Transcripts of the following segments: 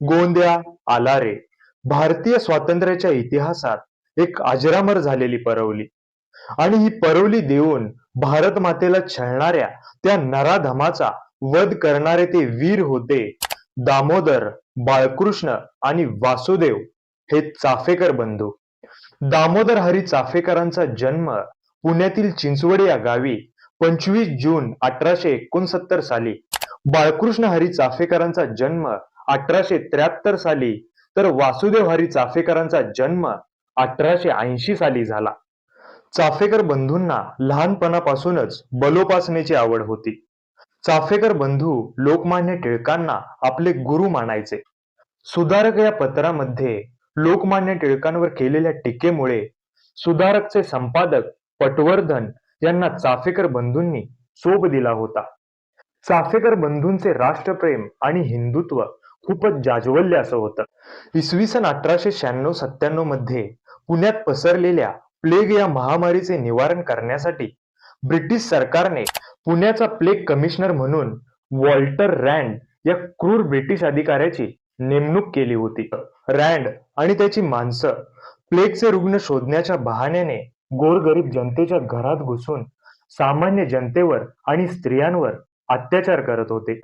गोंद्या आलारे भारतीय स्वातंत्र्याच्या इतिहासात एक अजरामर झालेली परवली. आणि ही परवली देऊन भारत मातेला छळणाऱ्या त्या नराधमाचा वध करणारे ते वीर होते दामोदर बाळकृष्ण आणि वासुदेव हे चाफेकर बंधू. दामोदर हरी चाफेकरांचा जन्म पुण्यातील चिंचवड या गावी पंचवीस जून अठराशे एकोणसत्तर साली बाळकृष्ण हरी चाफेकरांचा जन्म अठराशे त्र्याहत्तर साली तर वासुदेव हरी चाफेकरांचा जन्म अठराशे ऐंशी साली झाला. चाफेकर बंधूंना लहानपणापासूनच बलोपासनेची आवड होती. चाफेकर बंधू लोकमान्य टिळकांना आपले गुरु मानायचे. सुधारक या पत्रामध्ये लोकमान्य टिळकांवर केलेल्या टीकेमुळे सुधारकचे संपादक पटवर्धन यांना चाफेकर बंधूंनी सोप दिला होता. चाफेकर बंधूंचे राष्ट्रप्रेम आणि हिंदुत्व खूपच जाज्वल्य असं होतं. इसवी सन अठराशे शहाण्णव सत्त्याण्णवमध्ये पुण्यात पसरलेल्या प्लेग या महामारीचे निवारण करण्यासाठी ब्रिटिश सरकारने पुण्याचा प्लेग कमिशनर म्हणून वॉल्टर रँड या क्रूर ब्रिटिश अधिकाऱ्याची नेमणूक केली होती. रँड आणि त्याची माणसं प्लेगचे रुग्ण शोधण्याच्या बहाण्याने गोरगरीब जनतेच्या घरात घुसून सामान्य जनतेवर आणि स्त्रियांवर अत्याचार करत होते.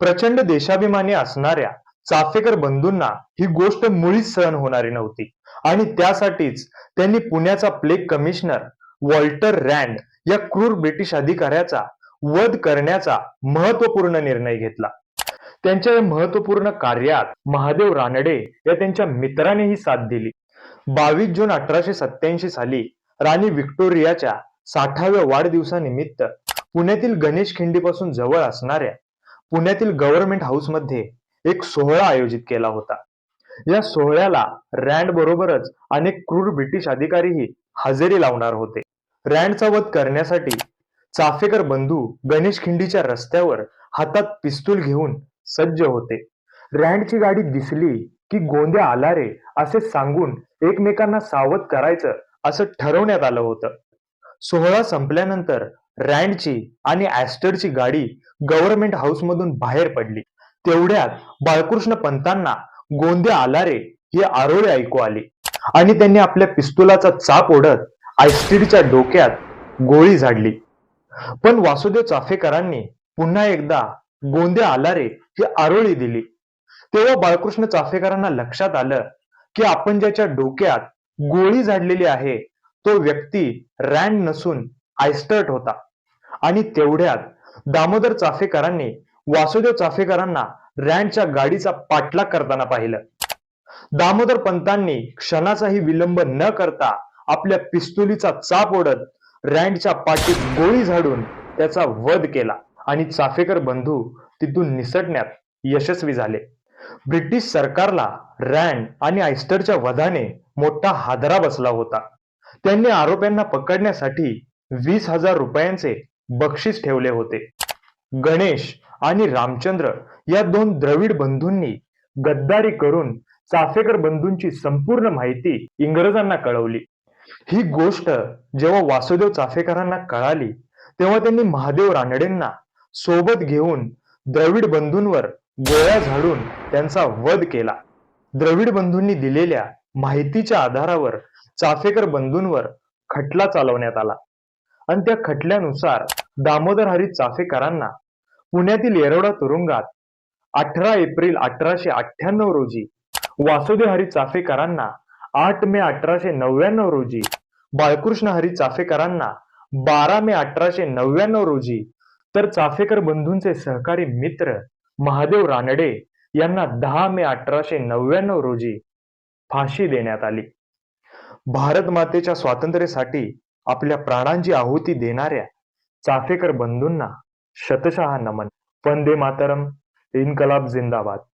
प्रचंड देशाभिमानी असणाऱ्या चाफेकर बंधूंना ही गोष्ट मुळीच सहन होणारी नव्हती. आणि त्यासाठीच त्यांनी पुण्याचा प्लेग कमिशनर वॉल्टर रँड या क्रूर ब्रिटिश अधिकाऱ्याचा वध करण्याचा महत्त्वपूर्ण निर्णय घेतला. त्यांच्या या महत्त्वपूर्ण कार्यात महादेव रानडे या त्यांच्या मित्रानेही साथ दिली. बावीस जून अठराशे सत्याऐंशी साली राणी व्हिक्टोरियाच्या साठाव्या वाढदिवसानिमित्त पुण्यातील गणेश खिंडीपासून जवळ असणाऱ्या पुण्यातील गव्हर्नमेंट हाऊसमध्ये एक सोहळा आयोजित केला होता. या सोहळ्याला रँड बरोबरच अनेक क्रूर ब्रिटिश अधिकारीही हजेरी लावणार होते. रँडचा वध करण्यासाठी चाफेकर बंधू गणेश खिंडीच्या रस्त्यावर हातात पिस्तूल घेऊन सज्ज होते. रँडची गाडी दिसली की गोंद्या आला रे असे सांगून एकमेकांना सावध करायचं असं ठरवण्यात आलं होतं. सोहळा संपल्यानंतर रँडची आणि ऍस्टरची गाडी गव्हर्नमेंट हाऊस मधून बाहेर पडली. तेवढ्यात बाळकृष्ण पंतांना गोंद्या आला रे आरोळे ऐकू आले आणि त्यांनी आपल्या पिस्तुलाचा चाप ओढत आयस्टीडच्या डोक्यात गोळी झाडली. पण वासुदेव चाफेकरांनी पुन्हा एकदा गोंद्या आला रे ही आरोळी दिली. तेव्हा बाळकृष्ण चाफेकरांना लक्षात आलं की आपण ज्याच्या डोक्यात गोळी झाडलेली आहे तो व्यक्ती रँड नसून आयस्टर्ट होता. आणि तेवढ्यात दामोदर चाफेकरांनी वासुदेव चाफेकरांना रँडच्या गाडीचा पाठलाग करताना पाहिलं. दामोदर पंतांनी क्षणाचाही विलंब न करता आपल्या पिस्तुलीचा चाप ओढत रँडच्या पाठीत गोळी झाडून त्याचा वध केला आणि चाफेकर बंधू तिथून निसटण्यात यशस्वी झाले. ब्रिटिश सरकारला रँड आणि आयस्टरच्या वधाने मोठा हादरा बसला होता. त्यांनी आरोप्यांना पकडण्यासाठी वीस हजार रुपयांचे बक्षीस ठेवले होते. गणेश आणि रामचंद्र या दोन द्रविड बंधूंनी गद्दारी करून चाफेकर बंधूंची संपूर्ण माहिती इंग्रजांना कळवली. ही गोष्ट जेव्हा वासुदेव चाफेकरांना कळाली तेव्हा त्यांनी महादेव रानडेंना सोबत घेऊन द्रविड बंधूंवर गोळ्या झाडून त्यांचा वध केला. द्रविड बंधूंनी दिलेल्या माहितीच्या आधारावर चाफेकर बंधूंवर खटला चालवण्यात आला. आणि त्या खटल्यानुसार दामोदर हरी चाफेकरांना पुण्यातील येरवडा तुरुंगात अठरा एप्रिल अठराशे अठ्ठ्याण्णव रोजी वासुदेव हरी चाफेकरांना आठ मे अठराशे नव्याण्णव रोजी बाळकृष्ण हरी चाफेकरांना बारा मे अठराशे नव्याण्णव रोजी तर चाफेकर बंधूंचे सहकारी मित्र महादेव रानडे यांना दहा मे अठराशे नव्याण्णव रोजी फाशी देण्यात आली. भारत मातेच्या स्वातंत्र्यासाठी आपल्या प्राणांची आहुती देणाऱ्या चाफेकर बंधूंना शतशहा नमन. वंदे मातरम. इन्कलाब जिंदाबाद.